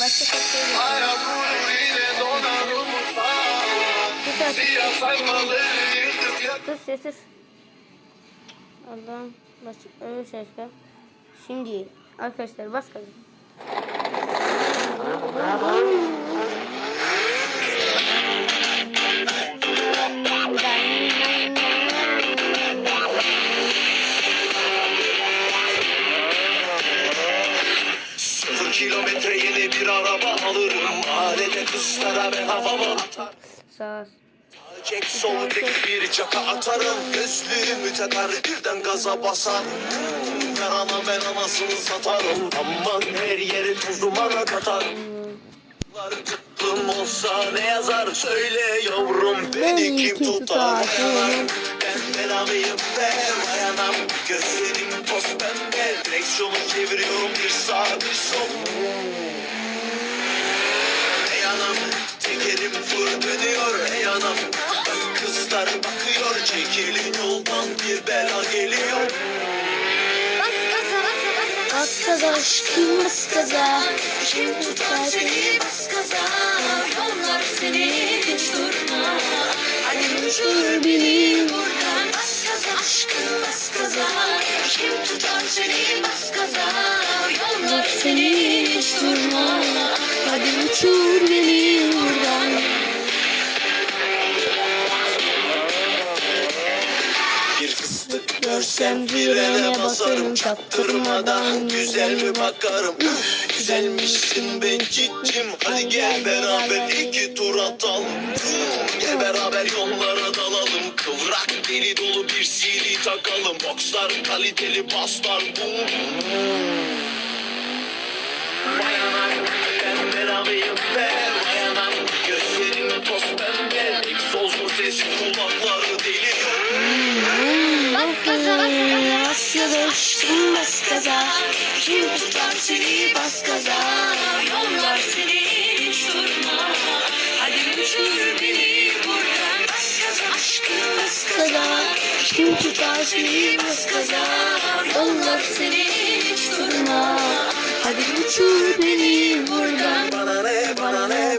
başka kapıya donar umutlar Sus yak Sus. Allah'ım başka öyle şaşka. Şimdi arkadaşlar bas kalın. Sıfır kilometre yeni bir araba alırım. Mahallede kızlara ben havama atar Sağ Çek sol tek bir çaka atarım. Gözlüğümü takar birden gaza basar Ver ana ben anasını satarım. Aman her yeri tuz dumana katarım Tuttum olsa ne yazar? Söyle yavrum beni kim tutar? Ben belalıyım ben dayanam Gözlerim toz Direksiyonu çeviriyorum bir sağ bir sol. Ey anam tekerim fır dönüyor ey anam. Kızlar bakıyor çekilin yoldan bir bela geliyor. Bas gaza aşkım bas gaza. Kim tutar seni bas gaza Yollar seni hiç durma Hadi uçur beni gaza gaza Kim tutar seni bas Yollar seni hiç durma. Hadi uçur beni buradan. Bir fıstık görsem direne basarım Çaktırmadan güzel mi bakarım. Üf, Güzelmişsin ben gittim Hadi gel beraber iki tur atalım deli dolu bir CD takalım. Boxlar kaliteli baslar boom Bayanan ben belalıyım ben Bayanan gözlerimi toz pembe. Egzozlu sesi kulakları deliyor Bas gaza aşkım bas gaza Kim tutar seni bas gaza Yollar seni hiç durma Hadi uçur gaza Kim tutar seni bas gaza Yollar seni hiç durma Hadi uçur beni buradan. Bana ne bana ne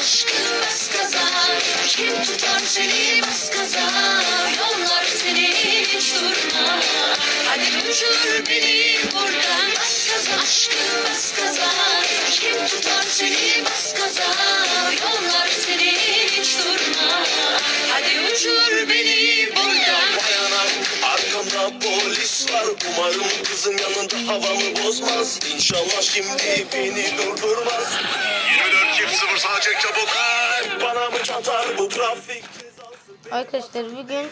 aşkım bas gaza Kim tutar seni bas gaza Yollar seni hiç durma Hadi uçur beni buradan. Bas gaza aşkım bas gaza Kim tutar seni bas gaza Yollar seni hiç durma Hadi uçur beni buradan. Bayanam arkamda polis var. Umarım kızın yanında havamı bozmaz. İnşallah şimdi beni durdurmaz. 24 çek çabuk Ay, Bana mı çatar bu trafik Arkadaşlar bugün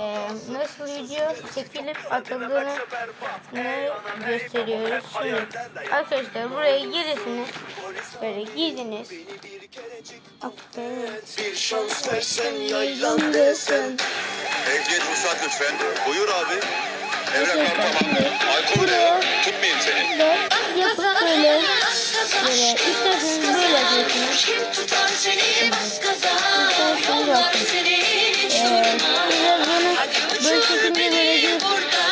e, nasıl video çekilip atıldığını ne gösteriyoruz. Şimdi arkadaşlar buraya girirsiniz. Böyle girdiniz. Aferin. Bir şans versen yaylandasın Ehliyet ruhsat lütfen. Buyur abi. Evraklar tamam. Alkol de tutmayayım seni. yapıp böyle böyle isterseniz böyle yapıyorsunuz. İsterseniz yapın.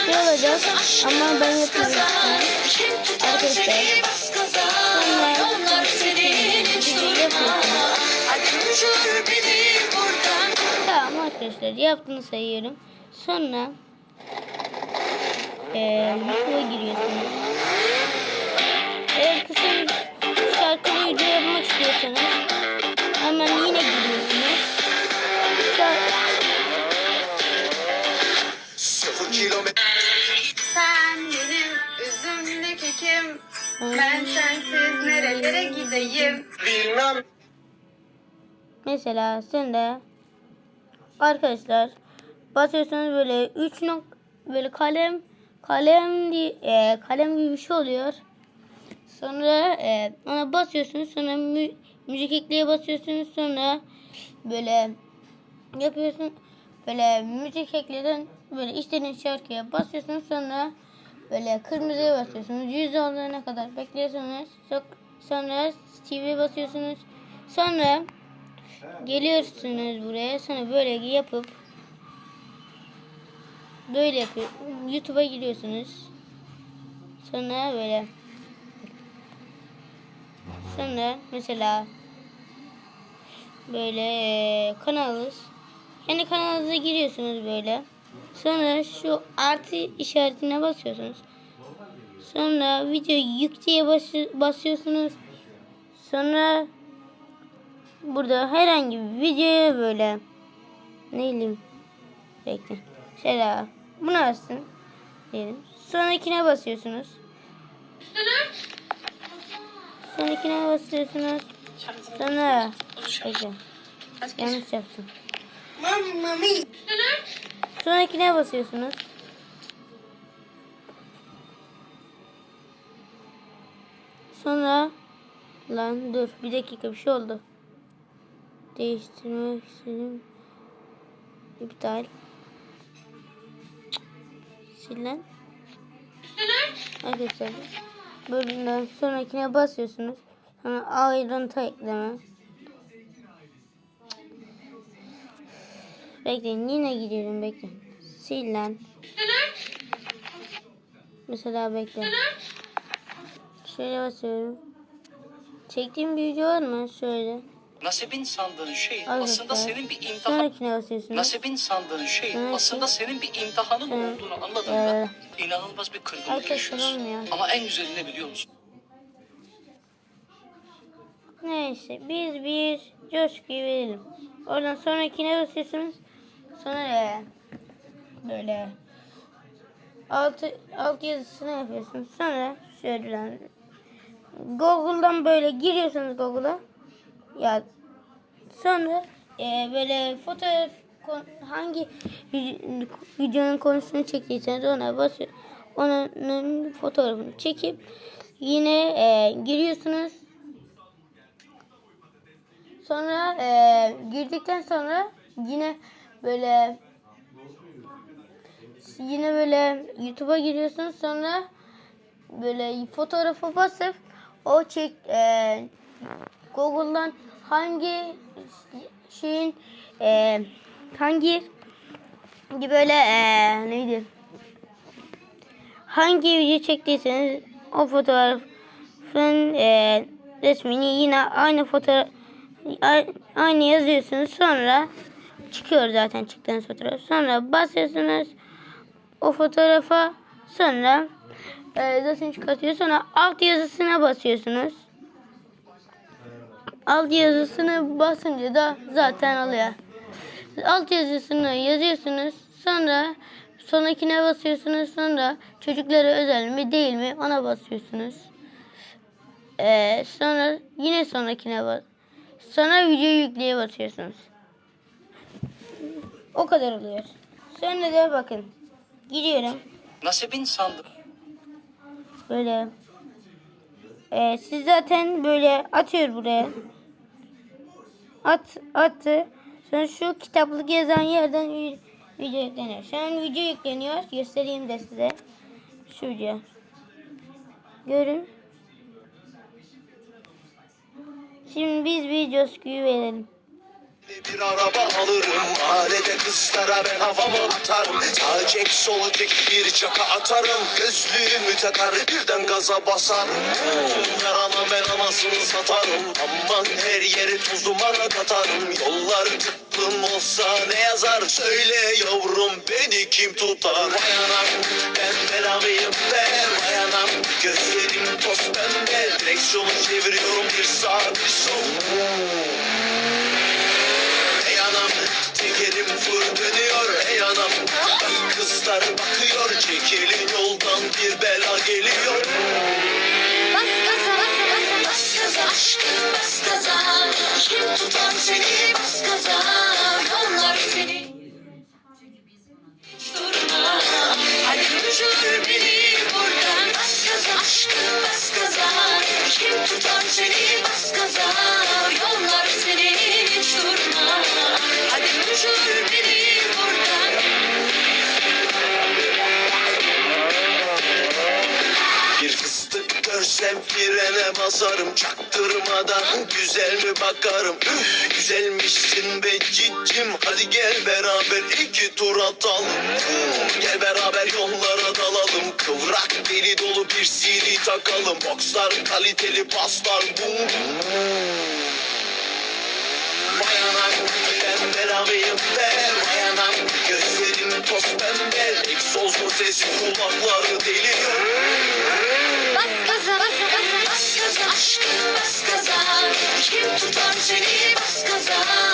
Ee, ama ben yapıyorum. Arkadaşlar sonra Yollar seni hiç durma Hadi uçur beni şarkısını şarkılı video yapmak istiyorsanız hemen yine gidiyorsunuz. Sıfır. Sen benim üzümlü kekim. Ben sensiz nerelere gideyim? Bilmem. Mesela sen de arkadaşlar basıyorsunuz böyle 3 nok böyle kalem kalem diye kalem gibi bir şey oluyor. Sonra e, ona basıyorsunuz sonra mü, müzik ekleye basıyorsunuz sonra böyle yapıyorsun böyle müzik ekleden böyle istediğiniz şarkıya basıyorsunuz sonra böyle kırmızıya basıyorsunuz yüz olana kadar bekliyorsunuz sonra TV basıyorsunuz sonra geliyorsunuz buraya sonra böyle yapıp böyle yapıyor YouTube'a giriyorsunuz sonra böyle sonra mesela böyle eee, kanalınız kendi kanalınıza giriyorsunuz böyle. Sonra şu artı işaretine basıyorsunuz. Sonra video yükleye bas- basıyorsunuz. Sonra burada herhangi bir videoya böyle ne bileyim bekle. Şöyle bunu açsın diyelim. Sonrakine basıyorsunuz sonrakine basıyorsunuz sonra bekle yanlış yaptım. Sonrakine basıyorsunuz. Sonra lan dur bir dakika bir şey oldu. Değiştirmek istedim. İptal. Silen. Arkadaşlar bölümden sonrakine basıyorsunuz. Sonra ayrıntı ekleme. Bekleyin yine gidiyorum bekleyin. Silen. Mesela bekle. Şöyle basıyorum. Çektiğim bir video var mı? Şöyle. Nasibin sandığın şey Arkadaşlar. aslında senin bir imtihan. Nasibin sandığın şey Evet. aslında senin bir imtihanın Evet. olduğunu Evet. mı? İnanılmaz bir kırgınlık yaşıyorsun. Ama en güzeli ne biliyor musun? Neyse biz bir coşkuyu verelim. Oradan sonrakine basıyorsunuz. Sonra e, böyle altı, alt yazısını yapıyorsunuz. Sonra şöyle Google'dan böyle giriyorsunuz Google'a. Ya sonra e, böyle fotoğraf hangi vid- videonun konusunu çektiyseniz ona basıyor. Onun fotoğrafını çekip yine e, giriyorsunuz. Sonra e, girdikten sonra yine böyle yine böyle YouTube'a giriyorsunuz sonra böyle fotoğrafı basıp o çek e, Google'dan hangi şeyin e, hangi böyle e, neydi? Hangi video çektiyseniz o fotoğrafın e, resmini yine aynı fotoğraf aynı yazıyorsunuz. Sonra çıkıyor zaten çıktığınız fotoğraf sonra basıyorsunuz o fotoğrafa. Sonra e, zaten çıkartıyor. Sonra alt yazısına basıyorsunuz alt yazısını basınca da zaten alıyor. Alt yazısını yazıyorsunuz sonra sonrakine basıyorsunuz sonra çocuklara özel mi değil mi ona basıyorsunuz. Ee, sonra yine sonrakine bas sonra video yükleye basıyorsunuz. O kadar oluyor. Sonra da bakın giriyorum Nasibin sandığın böyle. Ee, siz zaten böyle atıyor buraya at attı sonra şu kitaplık yazan yerden vi- video yükleniyor. Şu an video yükleniyor. Göstereyim de size. Şu video. Görün. Şimdi biz bir coşkuyu verelim Bir araba alırım. Mahallede kızlara ben havamı atarım. Sağ çek sol çek bir çaka atarım. Gözlüğümü takar birden gaza basarım. Yarana ben anasını satarım. Aman her yeri toz dumana katarım. Yollar tıklım olsa ne yazar? Söyle yavrum beni kim tutar? Vay anam ben belalıyım be. Vay anam gözlerim toz pembe. Direksiyonu çeviriyorum bir sağ bir sol Kim tutar seni bas gaza görsem frene basarım çaktırmadan Güzel mi bakarım? Üf güzelmişsin be cicim Hadi gel beraber iki tur atalım. Gel beraber yollara dalalım Kıvrak deli dolu bir CD takalım. Boxlar kaliteli paslar bum Bayanam ben belavıyım be. Bayanam gözlerim toz pembe. Egzozun sesi kulakları deliyor Kim tutar seni bas gaza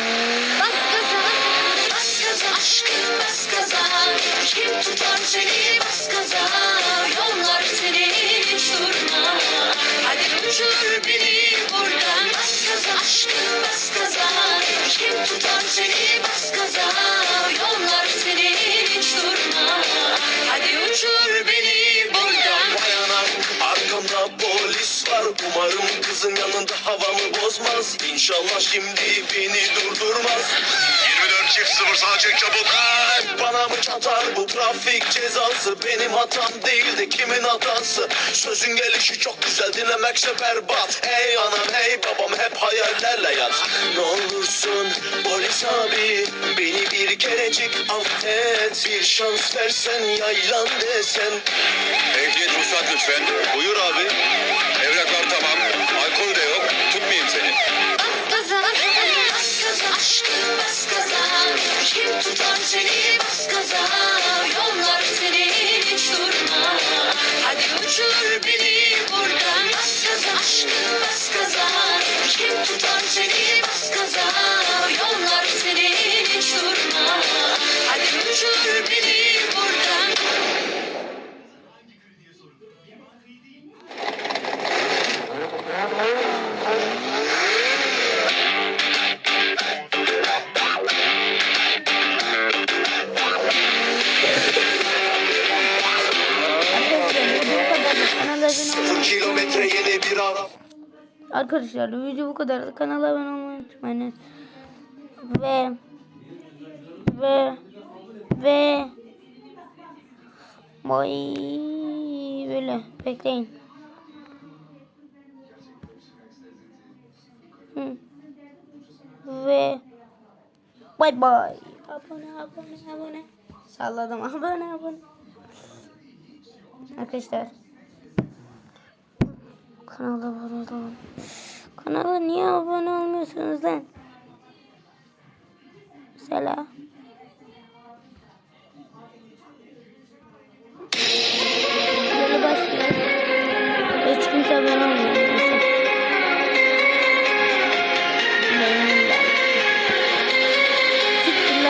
aşkım bas gaza. Kim tutar seni bas gaza bozmaz İnşallah şimdi beni durdurmaz 24 çift sıfır sağ çek çabuk. Bana mı çatar bu trafik cezası Benim hatam değil de kimin hatası Sözün gelişi çok güzel dinlemekse berbat Hey anam hey babam hep hayallerle yat Ne olursun polis abi Beni bir kerecik affet Bir şans versen yaylan desen Ehliyet ruhsat lütfen. Buyur abi. Evraklar tamam. Tutmayayım seni. Bas bas gaza, aşkım bas gaza Kim tutar seni bas gaza Yollar seni Arkadaşlar video bu kadar. Kanala abone olmayı unutmayın. Ve ve ve Boy böyle bekleyin. Hı. Ve bay bay. Abone abone abone. Salladım abone abone. Arkadaşlar Kanala abone olun. Kanala niye abone olmuyorsunuz lan? Mesela. Böyle başlıyor. Hiç kimse abone olmuyor. Siktir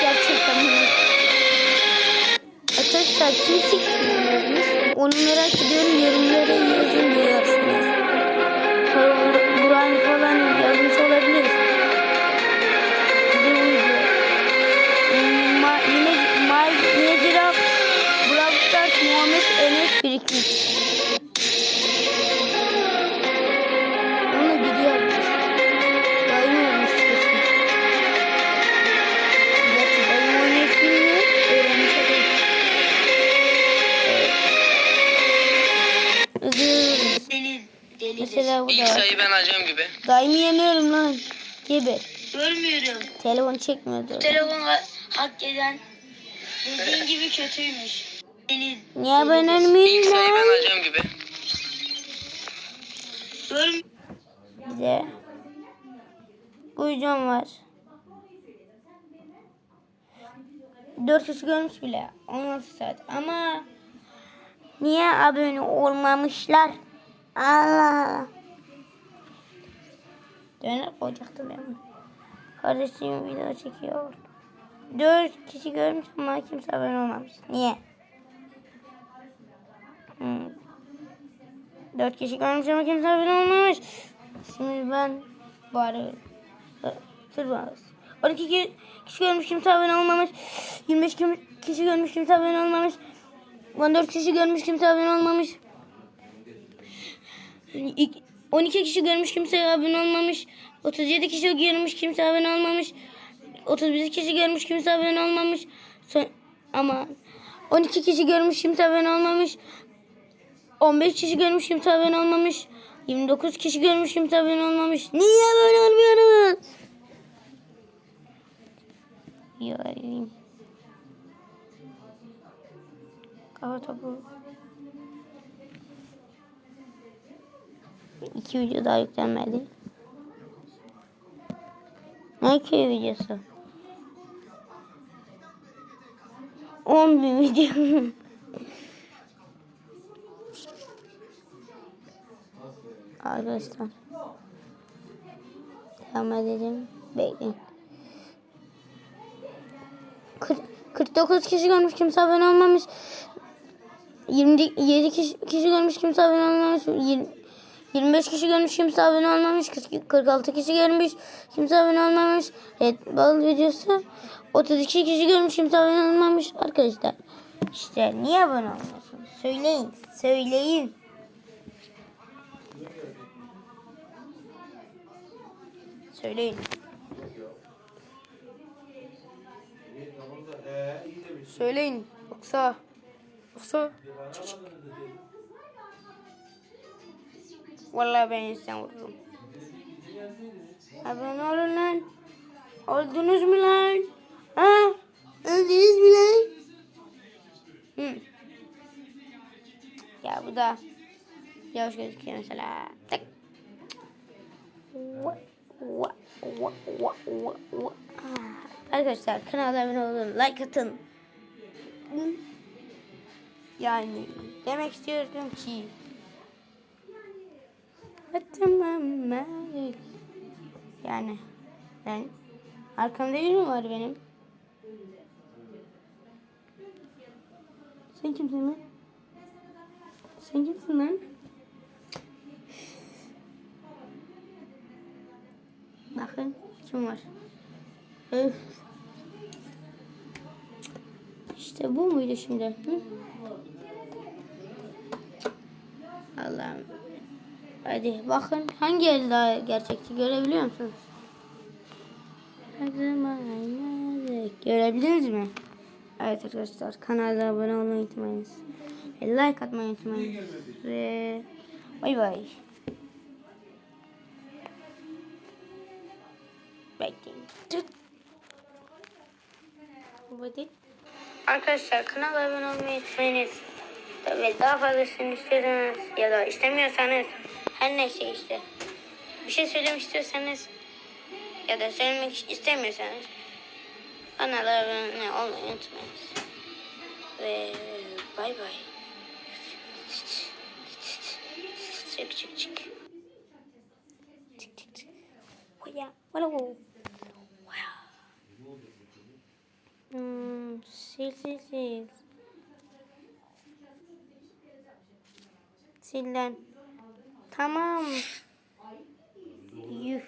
gerçekten? Arkadaşlar kim siktir Daimi yemiyorum lan. Geber. Görmüyorum. Telefon çekmiyordu. Telefon hak eden dediğin gibi kötüymüş. Deniz. Niye ben ölmeyeyim lan? İlk ben alacağım gibi. Görm. Bir. Uyucam var. Dört kişi görmüş bile. 16 saat. Ama niye abone olmamışlar? Allah Allah. Döner koyacaktı benim. Kardeşim video çekiyor. 4 kişi görmüş ama kimse abone olmamış. Niye? Hmm. 4 kişi görmüş ama kimse abone olmamış. Şimdi ben bari tır bağız. 12 ki- kişi görmüş kimse abone olmamış. 25 kim- kişi görmüş kimse abone olmamış. 14 kişi görmüş kimse abone olmamış. İk- 12 kişi görmüş kimse abone olmamış. 37 kişi görmüş kimse abone olmamış. 31 kişi görmüş kimse abone olmamış. Son, ama 12 kişi görmüş kimse abone olmamış. 15 kişi görmüş kimse abone olmamış. 29 kişi görmüş kimse abone olmamış. Niye abone olmuyoruz? Yarayım. Kafa topu. İki video daha yüklenmedi. Ne iki videosu? 10 bin video. Arkadaşlar. Devam edelim. Bekleyin. 40, 49 kişi görmüş kimse abone olmamış. 27 kişi, kişi görmüş kimse abone olmamış. 20, 25 kişi görmüş kimse abone olmamış. 40 46 kişi görmüş kimse abone olmamış. Evet bal videosu. 32 kişi görmüş kimse abone olmamış. Arkadaşlar işte niye abone olmuyorsunuz? Söyleyin. Söyleyin. Söyleyin. Söyleyin. Yoksa yoksa çık çık. Vallahi ben insan vururum. Abone olun lan. Oldunuz mu lan? Ha? Öldünüz mü lan? Hı. Ya bu da yavaş gözüküyor mesela. Tık. Arkadaşlar kanala abone olun, like atın. Hı. Yani demek istiyorum ki Yani ben arkamda biri var benim? Sen kimsin lan? Sen kimsin lan? Bakın kim var? Öf. İşte bu muydu şimdi? Hı? Allah'ım. Hadi bakın hangi el daha gerçekçi görebiliyor musunuz? Görebildiniz mi? Evet arkadaşlar kanala abone olmayı unutmayınız. Like atmayı unutmayınız. Ve bay bay. Bekleyin. Arkadaşlar kanala abone olmayı unutmayınız. Tabii daha fazlasını istiyorsanız ya da istemiyorsanız her neyse işte. Bir şey söylemek istiyorsanız ya da söylemek istemiyorsanız kanala abone olmayı unutmayınız. Ve bay bay. Çık çık çık. Çık çık çık. Oya, ola o. Hmm, sil sil sil. Sil lan. Tamam. Yuh.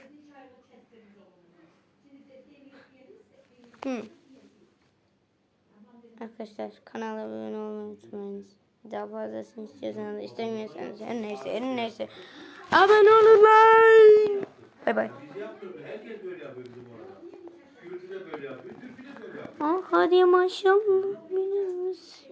Hı. Arkadaşlar kanala abone olmayı unutmayınız. Daha fazlasını istiyorsanız istemiyorsanız her neyse her neyse. Abone olun lan. Bay bay. Ah hadi maşallah. Biliyoruz.